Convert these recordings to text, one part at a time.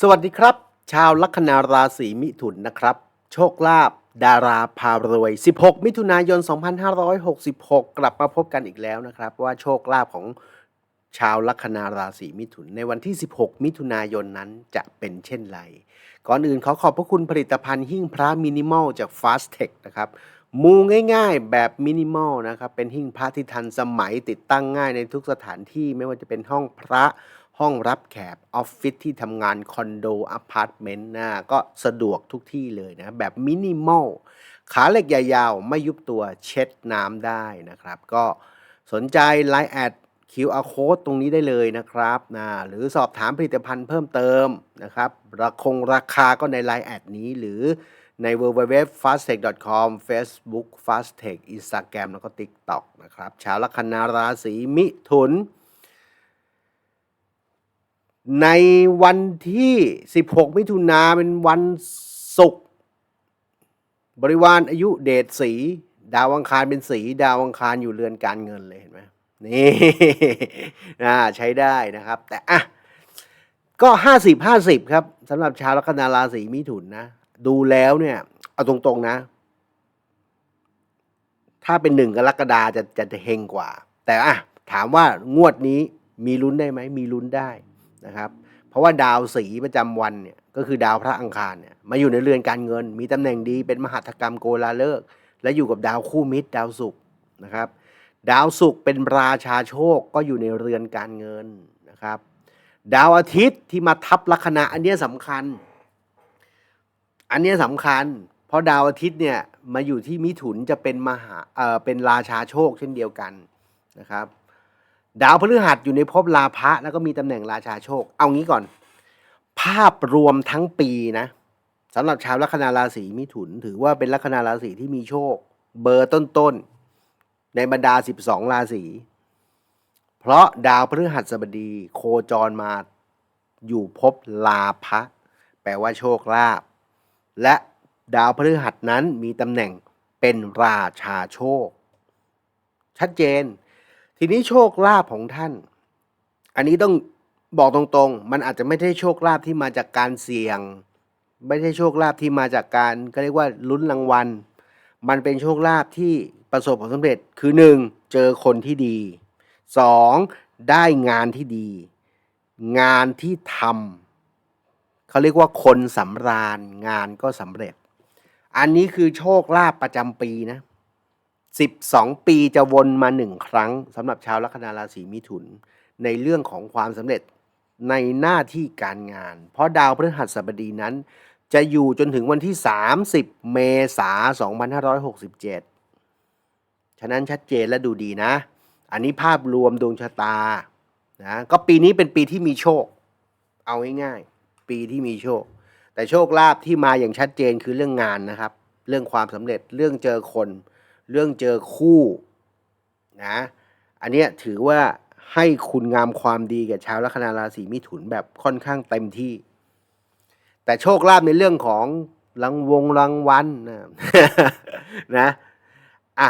สวัสดีครับ ชาวลัคนาราศีมิถุนนะครับ โชคลาภดาราพารวย 16 มิถุนายน 2566 กลับมาพบกันอีกแล้วนะครับ ว่าโชคลาภของชาวลัคนาราศีมิถุน ในวันที่ 16 มิถุนายนนั้นจะเป็นเช่นไร ก่อนอื่นขอขอบพระคุณผลิตภัณฑ์หิ้งพระมินิมอลจาก Fast Tech นะครับ มูง่ายๆแบบมินิมอลนะครับ เป็นหิ้งพระที่ทันสมัยติดตั้งง่ายในทุกสถานที่ไม่ว่าจะเป็นห้องพระห้องรับแขกออฟฟิศที่ทำงานคอนโดอพาร์ตเมนต์นะก็สะดวกทุกที่เลยนะ แบบมินิมอลขาเหล็กยาวๆ ไม่ยุบตัวเช็ดน้ำได้นะครับ ก็สนใจ Line แอด QR code ตรงนี้ได้เลยนะครับนะหรือสอบถามผลิตภัณฑ์เพิ่มเติมนะครับราคงราคาก็ใน Line แอดนี้หรือ ใน www.fasttech.com Facebook Fasttech Instagram แล้วก็ TikTok นะครับ ชาวลัคนาราศีมิถุน ในวันที่ 16 มิถุนาเป็นวันศุกร์บริวารอายุเดชสี ดาวอังคารเป็นสี ดาวอังคารอยู่เรือนการเงินเลยเห็นไหมนี่นะใช้ได้นะครับ แต่อะก็ห้าสิบห้าสิบครับสำหรับชาวลัคนาราศีมิถุนนะ ดูแล้วเนี่ย เอาตรงๆนะ ถ้าเป็นหนึ่งกรกฎาจะจะจะเฮงกว่า แต่อะถามว่างวดนี้มีลุ้นได้ไหม มีลุ้นได้นะครับ เพราะว่าดาวสีประจำวันเนี่ยก็คือดาวพระอังคารเนี่ยมาอยู่ในเรือนการเงิน มีตำแหน่งดีเป็นมหาธกรรมโกลาเลิก และอยู่กับดาวคู่มิตร ดาวศุกร์นะครับ ดาวศุกร์เป็นราชาโชคก็อยู่ในเรือนการเงินนะครับ ดาวอาทิตย์ที่มาทับลัคนาอันเนี้ยสำคัญ อันนี้สำคัญ เพราะดาวอาทิตย์เนี่ยมาอยู่ที่มิถุนจะเป็นมหาเอ่อเป็นราชาโชคเช่นเดียวกันนะครับ ดาวพฤหัสอยู่ในภพลาภะแล้วก็มีตำแหน่งราชาโชค เอางี้ก่อน ภาพรวมทั้งปีนะสำหรับชาวลัคนาราศีมิถุน ถือว่าเป็นลัคนาราศีที่มีโชค เบอร์ต้นๆในบรรดา 12 ราศีเพราะดาวพฤหัสบดีโคจรมาอยู่ภพลาภะแปลว่าโชคลาภ และดาวพฤหัสนั้นมีตำแหน่งเป็นราชาโชค ชัดเจน ทีนี้โชคลาภของท่าน อันนี้ต้องบอกตรงๆ มันอาจจะไม่ได้โชคลาภที่มาจากการเสี่ยง ไม่ใช่โชคลาภที่มาจากการก็เรียกว่าลุ้นรางวัล มันเป็นโชคลาภที่ประสบผลสำเร็จคือหนึ่งเจอคนที่ดีสองได้งานที่ดี งานที่ทำ เขาเรียกว่าคนสำราญงานก็สำเร็จ อันนี้คือโชคลาภประจำปีนะ12ปีจะวนมาหนึ่งครั้งสำหรับชาวลัคนาราศีมิถุน ในเรื่องของความสำเร็จในหน้าที่การงาน เพราะดาวพฤหัสบดีนั้น จะอยู่จนถึงวันที่ 30 เมษายน2567 ฉะนั้นชัดเจนและดูดีนะ อันนี้ภาพรวมดวงชะตานะก็ปีนี้เป็นปีที่มีโชค เอาง่ายๆ ปีที่มีโชค แต่โชคลาภที่มาอย่างชัดเจนคือเรื่องงานนะครับ เรื่องความสำเร็จเรื่องเจอคน เรื่องเจอคู่นะอันนี้ถือว่าให้คุณงามความดีกับชาวลัคนาราศีมิถุนแบบค่อนข้างเต็มที่ แต่โชคลาภในเรื่องของรางวงรางวัลนะนะอะ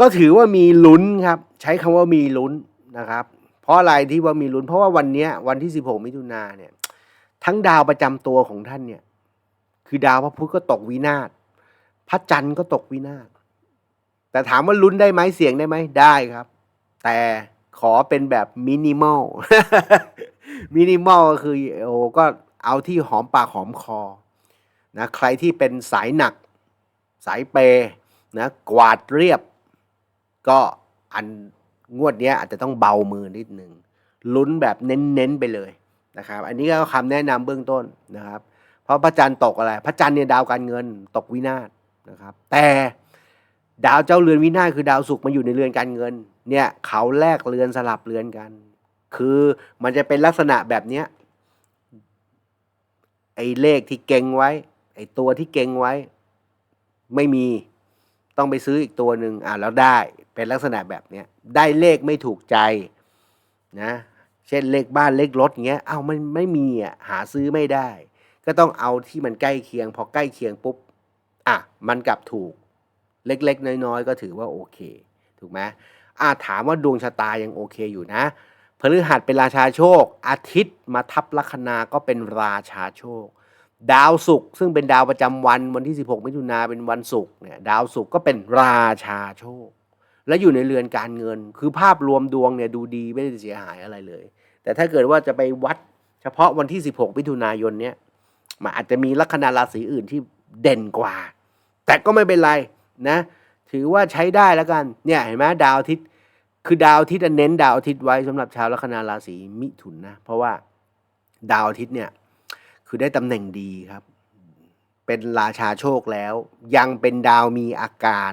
ก็ถือว่ามีลุ้นครับ ใช้คำว่ามีลุ้นนะครับ เพราะอะไรที่ว่ามีลุ้น เพราะว่าวันนี้วันที่ 16 มิถุนาเนี่ย ทั้งดาวประจำตัวของท่านเนี่ย คือดาวพระพุธก็ตกวินาศพระจันทร์ก็ตกวินาศแต่ถามว่าลุ้นได้ไหมเสียงได้ไหมได้ครับ แต่ขอเป็นแบบมินิมอลมินิมอลก็คือโอ้ก็เอาที่หอมปากหอมคอนะใครที่เป็นสายหนัก สายเปย์นะกวาดเรียบ ก็อันงวดนี้อาจจะต้องเบามือนิดนึงลุ้นแบบเน้นๆไปเลย นะครับ อันนี้ก็คำแนะนำเบื้องต้นนะครับ เพราะพระจันทร์ตกอะไร พระจันทร์เนี่ยดาวการเงินตกวินาศนะครับ แต่ดาวเจ้าเรือนวินาศคือดาวศุกร์มาอยู่ในเรือนการเงิน เนี่ยเขาแลกเรือนสลับเรือนกัน คือมันจะเป็นลักษณะแบบเนี้ยไอ้เลขที่เก่งไว้ ไอ้ตัวที่เก่งไว้ ไม่มีต้องไปซื้ออีกตัวหนึ่งอ่าแล้วได้เป็นลักษณะแบบเนี้ยได้เลขไม่ถูกใจนะ เช่นเลขบ้านเลขรถเงี้ย เอ้ามันไม่มีอะหาซื้อไม่ได้ ก็ต้องเอาที่มันใกล้เคียง พอใกล้เคียงปุ๊บ อะ มันกลับถูก เล็กๆ น้อยๆ ก็ถือว่าโอเค ถูกไหมอะถามว่าดวงชะตายังโอเคอยู่นะพฤหัสเป็นราชาโชค อาทิตย์มาทับลัคนาก็เป็นราชาโชค ดาวศุกร์ซึ่งเป็นดาวประจำวันวันที่ 16 มิถุนาเป็นวันศุกร์เนี่ยดาวศุกร์ก็เป็นราชาโชค และอยู่ในเรือนการเงิน คือภาพรวมดวงเนี่ยดูดีไม่ได้เสียหายอะไรเลย แต่ถ้าเกิดว่าจะไปวัดเฉพาะวันที่ 16มิถุนายนเนี่ยมันอาจจะมีลัคนาราศีอื่นที่เด่นกว่า แต่ก็ไม่เป็นไรนะ ถือว่าใช้ได้แล้วกัน เนี่ยเห็นไหมดาวอาทิตย์คือดาวอาทิตย์เน้นดาวอาทิตย์ไว้สำหรับชาวลัคนาราศีมิถุนนะ เพราะว่าดาวอาทิตย์เนี่ยคือได้ตำแหน่งดีครับ เป็นราชาโชคแล้ว ยังเป็นดาวมีอาการ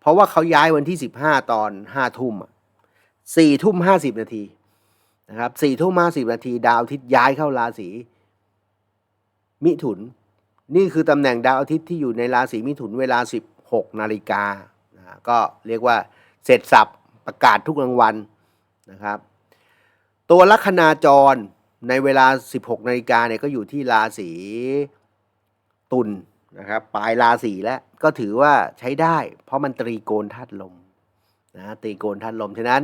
เพราะว่าเขาย้ายวันที่สิบห้าตอนห้าทุ่มสี่ทุ่มห้าสิบนาที นะครับสี่ทุ่มห้าสิบนาทีดาวอาทิตย์ย้ายเข้าราศีมิถุน นี่คือตำแหน่งดาวอาทิตย์ที่อยู่ในราศีมิถุนเวลา 16นาฬิกานะก็เรียกว่าเสร็จสับประกาศทุกรางวัลนะครับ ตัวลัคนาจรในเวลา 16นาฬิกาเนี่ยก็อยู่ที่ราศีตุลนะครับปลายราศีแล้วก็ถือว่าใช้ได้ เพราะมันตรีโกณธาตุลมนะตรีโกณธาตุลมฉะนั้น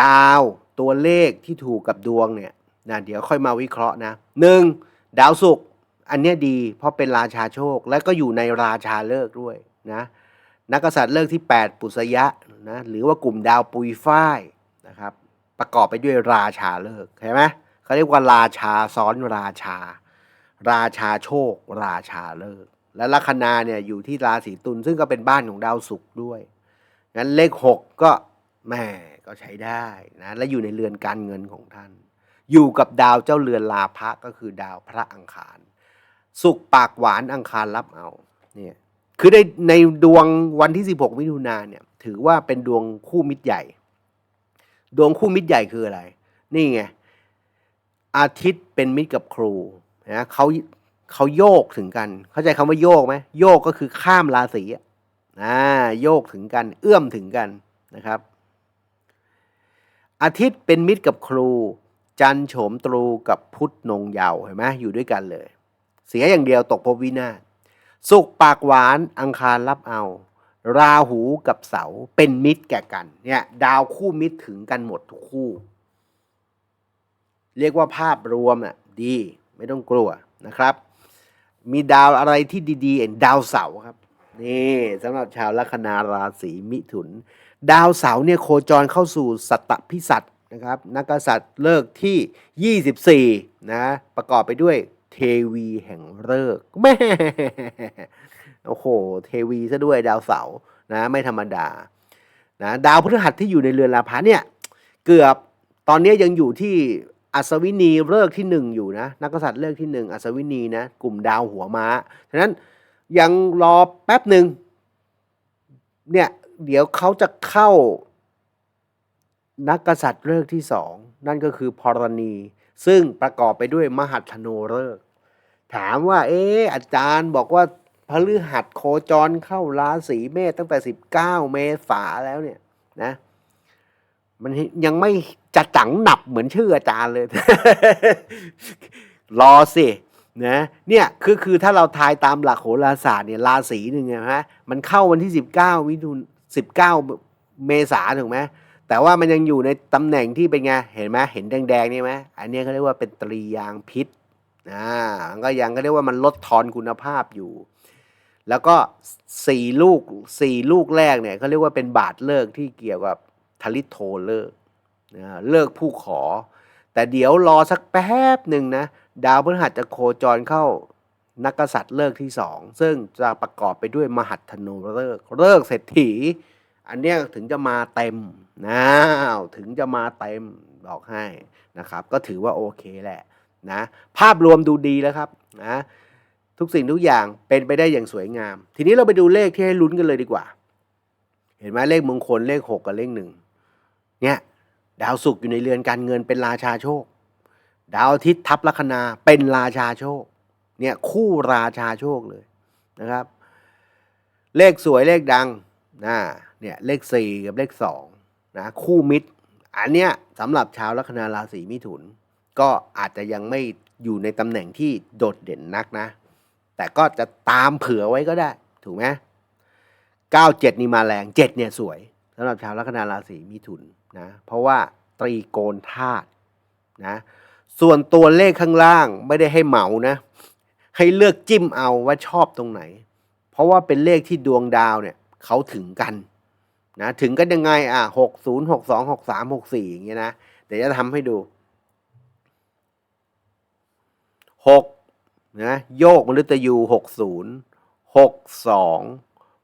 ดาวตัวเลขที่ถูกกับดวงเนี่ยนะเดี๋ยวค่อยมาวิเคราะห์นะหนึ่งดาวศุกร์อันเนี้ยดีเพราะเป็นราชาโชค และก็อยู่ในราชาเลิกด้วยนะนักกษัตริย์เลิกที่ 8 ปุษยะนะหรือว่ากลุ่มดาวปุยฝ้ายนะครับประกอบไปด้วยราชาเลิกษ์เห็นไหมเขาเรียกว่าราชาซ้อนราชา ราชาโชค ราชาเลิกและลัคนาเนี่ยอยู่ที่ราศีตุลซึ่งก็เป็นบ้านของดาวศุกร์ด้วยงั้นเลขหกก็ แม่ก็ใช้ได้นะ และอยู่ในเรือนการเงินของท่าน อยู่กับดาวเจ้าเรือนลาภะก็คือดาวพระอังคาร สุขปากหวานอังคารรับเอาเนี่ยคือในในดวงวันที่ 16 มิถุนาเนี่ยถือว่าเป็นดวงคู่มิตรใหญ่ ดวงคู่มิตรใหญ่คืออะไร นี่ไงอาทิตย์เป็นมิตรกับครูนะเขาเขาโยกถึงกัน เข้าใจคำว่าโยกไหมโยกก็คือข้ามราศีอะอ่าโยกถึงกัน เอื้อมถึงกันนะครับ อาทิตย์เป็นมิตรกับครู จันโฉมตรูกับพุทธนงเยาว์เห็นไหมอยู่ด้วยกันเลย เสียอย่างเดียวตกภพวินาศสุขปากหวานอังคารรับเอา ราหูกับเสาเป็นมิตรแก่กันเนี่ยดาวคู่มิตรถึงกันหมดทุกคู่ เรียกว่าภาพรวมอะดีไม่ต้องกลัวนะครับ มีดาวอะไรที่ดีๆเอ็นดาวเสาครับ นี่สำหรับชาวลัคนาราศีมิถุน ดาวเสาร์เนี่ยโคจรเข้าสู่สัตพิสัตนะครับนักษัตริย์เลิกที่ 24 นะ ประกอบไปด้วยเทวีแห่งเลิกแม่โอ้โห เทวีซะด้วยดาวเสาร์นะ ไม่ธรรมดานะดาวพฤหัสที่อยู่ในเรือนลาภะเนี่ย เกือบตอนนี้ยังอยู่ที่อัศวินีเลิกที่หนึ่งอยู่นะ นักษัตริย์เลิกที่หนึ่งอัศวินีนะ กลุ่มดาวหัวม้าฉะนั้น ยังรอแป๊บหนึ่งเนี่ยเดี๋ยวเขาจะเข้า นักกษัตริย์เลิกที่สองนั่นก็คือพรณี ซึ่งประกอบไปด้วยมหัทโนเลิกถามว่า เอ๊ะอาจารย์บอกว่าพฤหัสโคจรเข้าราศีเมษตั้งแต่ 19 เมษาแล้วเนี่ยนะ มันยังไม่จะจังหนับเหมือนชื่ออาจารย์เลย รอสิ นะเนี่ยคือคือถ้าเราทายตามหลักโหราศาสตร์เนี่ยราศีหนึ่งนะฮะมันเข้าวันที่ 19มิถุน19 เมษาถูกไหมแต่ว่ามันยังอยู่ในตำแหน่งที่เป็นไงเห็นไหมเห็นแดงๆนี่ไหมอันนี้เขาเรียกว่าเป็นตรียางพิษอ่ามันก็ยังก็เรียกว่ามันลดทอนคุณภาพอยู่ แล้วก็สี่ลูกสี่ลูกแรกเนี่ยเขาเรียกว่าเป็นบาทเลิกที่เกี่ยวกับทลิโทเลิกนะเลิกผู้ขอ แต่เดี๋ยวรอสักแป๊บหนึ่งนะ ดาวพฤหัสจะโคจรเข้านักกษัตริย์เลิกที่สองซึ่งจะประกอบไปด้วยมหัทโนเลิกเลิกเศรษฐี อันเนี้ยถึงจะมาเต็มนะถึงจะมาเต็มบอกให้นะครับ ก็ถือว่าโอเคแหละนะภาพรวมดูดีแล้วครับนะทุกสิ่งทุกอย่างเป็นไปได้อย่างสวยงาม ทีนี้เราไปดูเลขที่ให้ลุ้นกันเลยดีกว่า เห็นไหมเลขมงคลเลขหกกับเลขหนึ่งเนี่ยดาวศุกร์อยู่ในเรือนการเงินเป็นราชาโชค ดาวอาทิตย์ทับลัคนาเป็นราชาโชค เนี่ยคู่ราชาโชคเลยนะครับ เลขสวยเลขดังนะเนี่ยเลขสี่กับเลขสองนะคู่มิตร อันเนี้ยสำหรับชาวลัคนาราศีมิถุน ก็อาจจะยังไม่อยู่ในตำแหน่งที่โดดเด่นนักนะ แต่ก็จะตามเผื่อไว้ก็ได้ ถูกไหมเก้าเจ็ดนี่มาแรงเจ็ดเนี่ยสวยสำหรับชาวลัคนาราศีมิถุนนะเพราะว่าตรีโกณธาตุนะ ส่วนตัวเลขข้างล่างไม่ได้ให้เหมานะ ให้เลือกจิ้มเอาว่าชอบตรงไหน เพราะว่าเป็นเลขที่ดวงดาวเนี่ยเขาถึงกันนะถึงกันยังไงอะหกศูนย์หกสองหกสามหกสี่อย่างเงี้ยนะเดี๋ยวจะทำให้ดูหกนะโยกมฤตยูหกศูนย์หกสอง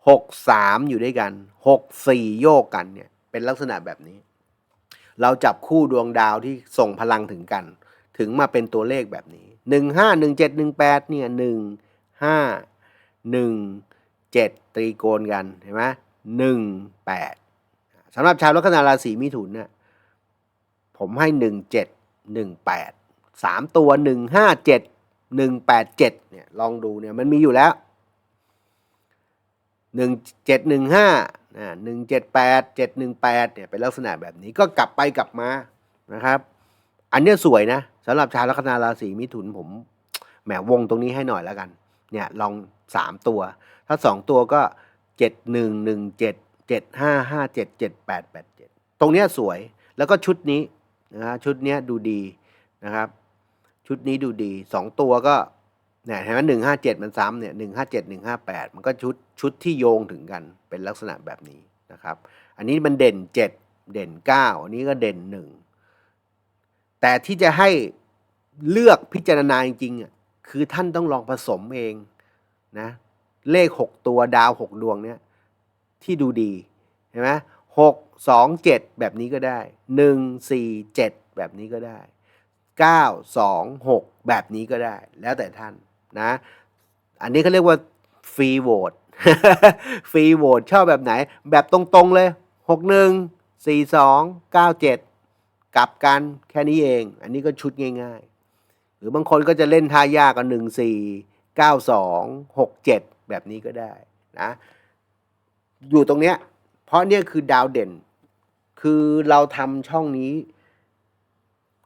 หกสามอยู่ด้วยกันหกสี่โยกกันเนี่ยเป็นลักษณะแบบนี้ เราจับคู่ดวงดาวที่ส่งพลังถึงกัน ถึงมาเป็นตัวเลขแบบนี้หนึ่งห้าหนึ่งเจ็ดหนึ่งแปดเนี่ยหนึ่งห้าหนึ่งเจ็ดตรีโกณกันเห็นไหมหนึ่งแปดสำหรับชาวลัคนาราศีมิถุนเนี่ยผมให้หนึ่งเจ็ดหนึ่งแปดสามตัวหนึ่งห้าเจ็ดหนึ่งแปดเจ็ดเนี่ยลองดูเนี่ยมันมีอยู่แล้วหนึ่งเจ็ดหนึ่งห้าหนึ่งเจ็ดแปดเจ็ดหนึ่งแปดเนี่ยเป็นลักษณะแบบนี้ก็กลับไปกลับมานะครับ อันเนี้ยสวยนะ สำหรับชาวลัคนาราศีมิถุนผมแหมวงตรงนี้ให้หน่อยแล้วกัน เนี่ยลองสามตัว ถ้าสองตัวก็เจ็ดหนึ่งหนึ่งเจ็ดเจ็ดห้าห้าเจ็ดเจ็ดแปดแปดเจ็ดตรงเนี้ยสวยแล้วก็ชุดนี้นะฮะชุดเนี้ยดูดีนะครับ ชุดนี้ดูดีสองตัวก็เนี่ยเห็นไหมหนึ่งห้าเจ็ดมันซ้ำเนี่ยหนึ่งห้าเจ็ดหนึ่งห้าแปดมันก็ชุดชุดที่โยงถึงกันเป็นลักษณะแบบนี้นะครับ อันนี้มันเด่นเจ็ดเด่นเก้าอันนี้ก็เด่นหนึ่งแต่ที่จะให้ เลือกพิจารณาจริงๆอะคือท่านต้องลองผสมเองนะเลขหกตัวดาวหกดวงเนี่ยที่ดูดีเห็นไหมหกสองเจ็ดแบบนี้ก็ได้หนึ่งสี่เจ็ดแบบนี้ก็ได้เก้าสองหกแบบนี้ก็ได้ แล้วแต่ท่านนะ อันนี้เขาเรียกว่าฟรีโหวตฟรีโหวตชอบแบบไหน แบบตรงๆเลยหกหนึ่งสี่สองเก้าเจ็ดกลับกันแค่นี้เอง อันนี้ก็ชุดง่าย หรือบางคนก็จะเล่นท่ายากกันหนึ่งสี่เก้าสองหกเจ็ดแบบนี้ก็ได้นะอยู่ตรงเนี้ย เพราะเนี่ยคือดาวเด่น คือเราทำช่องนี้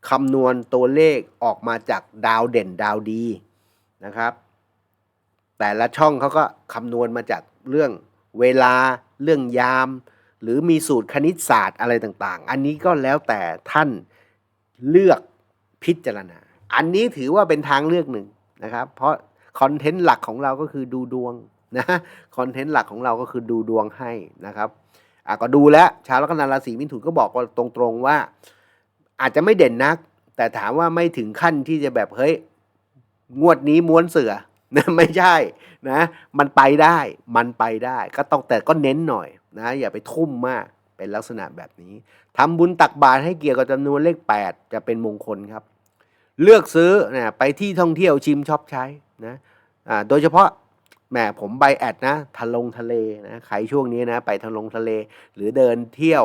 คำนวณตัวเลขออกมาจากดาวเด่นดาวดีนะครับ แต่ละช่องเขาก็คำนวณมาจากเรื่องเวลาเรื่องยาม หรือมีสูตรคณิตศาสตร์อะไรต่างๆ อันนี้ก็แล้วแต่ท่านเลือกพิจารณา อันนี้ถือว่าเป็นทางเลือกหนึ่งนะครับ เพราะคอนเทนต์หลักของเราก็คือดูดวงนะคอนเทนต์หลักของเราก็คือดูดวงให้นะครับอะก็ดูแล้วชาวลัคนาราศีมิถุนก็บอกว่าตรงๆว่า อาจจะไม่เด่นนัก แต่ถามว่าไม่ถึงขั้นที่จะแบบเฮ้ยงวดนี้ม้วนเสือนะไม่ใช่นะ มันไปได้ มันไปได้ ก็ต้องแต่ก็เน้นหน่อยนะ อย่าไปทุ่มมาก เป็นลักษณะแบบนี้ทำบุญตักบาตรให้เกี่ยวกับจำนวนเลข 8 จะเป็นมงคลครับ เลือกซื้อนะไปที่ท่องเที่ยวชิมช็อปใช้นะอ่าโดยเฉพาะแหมผมใบแอดนะทะลงทะเลนะใครช่วงนี้นะไปทะลงทะเลหรือเดินเที่ยว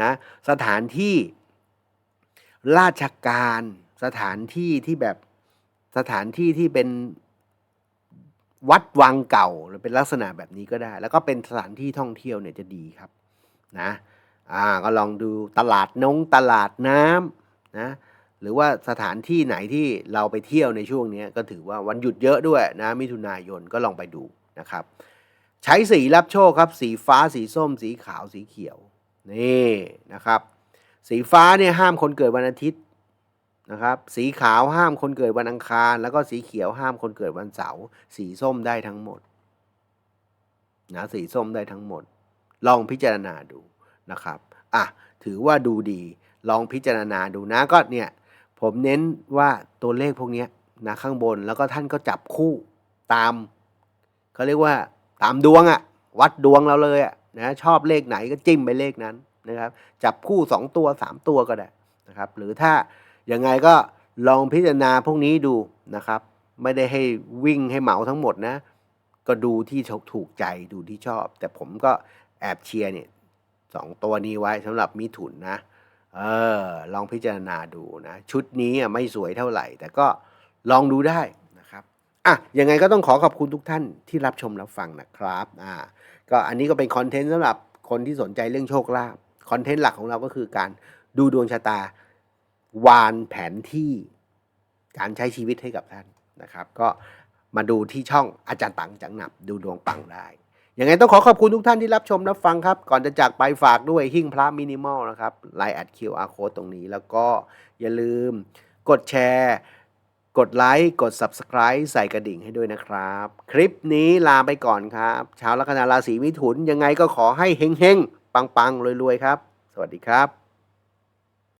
นะสถานที่ ราชการสถานที่ที่แบบสถานที่ที่เป็นวัดวังเก่าหรือเป็นลักษณะแบบนี้ก็ได้ แล้วก็เป็นสถานที่ท่องเที่ยวเนี่ยจะดีครับนะอ่าก็ลองดูตลาดนงตลาดน้ำนะ รือว่าสถานที่ไหนที่เราไปเที่ยวในช่วงนี้ก็ถือว่าวันหยุดเยอะด้วยนะมิถุนายนก็ลองไปดูนะครับ ใช้สีรับโชคครับ สีฟ้าสีส้ม สีขาวสีเขียวนี่นะครับ สีฟ้าเนี่ยห้ามคนเกิดวันอาทิตย์นะครับ สีขาวห้ามคนเกิดวันอังคาร แล้วก็สีเขียวห้ามคนเกิดวันเสาร์สีส้มได้ทั้งหมดนะสีส้มได้ทั้งหมด ลองพิจารณาดูนะครับอะถือว่าดูดีลองพิจารณาดูนะก็เนี่ย ผมเน้นว่าตัวเลขพวกนี้นะข้างบนแล้วก็ท่านก็จับคู่ตามเขาเรียกว่าตามดวงอะวัดดวงเราเลยอะนะชอบเลขไหนก็จิ้มไปเลขนั้นนะครับ จับคู่สองตัวสามตัวก็ได้นะครับ หรือถ้ายังไงก็ลองพิจารณาพวกนี้ดูนะครับ ไม่ได้ให้วิ่งให้เหมาทั้งหมดนะ ก็ดูที่ถูกใจดูที่ชอบ แต่ผมก็แอบเชียร์เนี่ยสองตัวนี้ไว้สำหรับมิถุนนะ เออลองพิจารณาดูนะ ชุดนี้ไม่สวยเท่าไหร่ แต่ก็ลองดูได้นะครับอะยังไงก็ต้องขอขอบคุณทุกท่านที่รับชมรับฟังนะครับอ่าก็อันนี้ก็เป็นคอนเทนต์สำหรับคนที่สนใจเรื่องโชคลาภคอนเทนต์หลักของเราก็คือการดูดวงชะตา วานแผนที่การใช้ชีวิตให้กับท่านนะครับ ก็มาดูที่ช่องอาจารย์ตังจังหนับดูดวงปังได้ ยังไงต้องขอขอบคุณทุกท่านที่รับชมรับฟังครับ ก่อนจะจากไปฝากด้วยหิ้งพระมินิมอลนะครับไลน์แอดคิวอาร์โค้ดตรงนี้ แล้วก็อย่าลืมกดแชร์ กดไลค์กด Subscribe ใส่กระดิ่งให้ด้วยนะครับ คลิปนี้ลาไปก่อนครับชาวลัคนาราศีมิถุนยังไงก็ขอให้เฮงๆ ปังๆรวยๆครับ สวัสดีครับ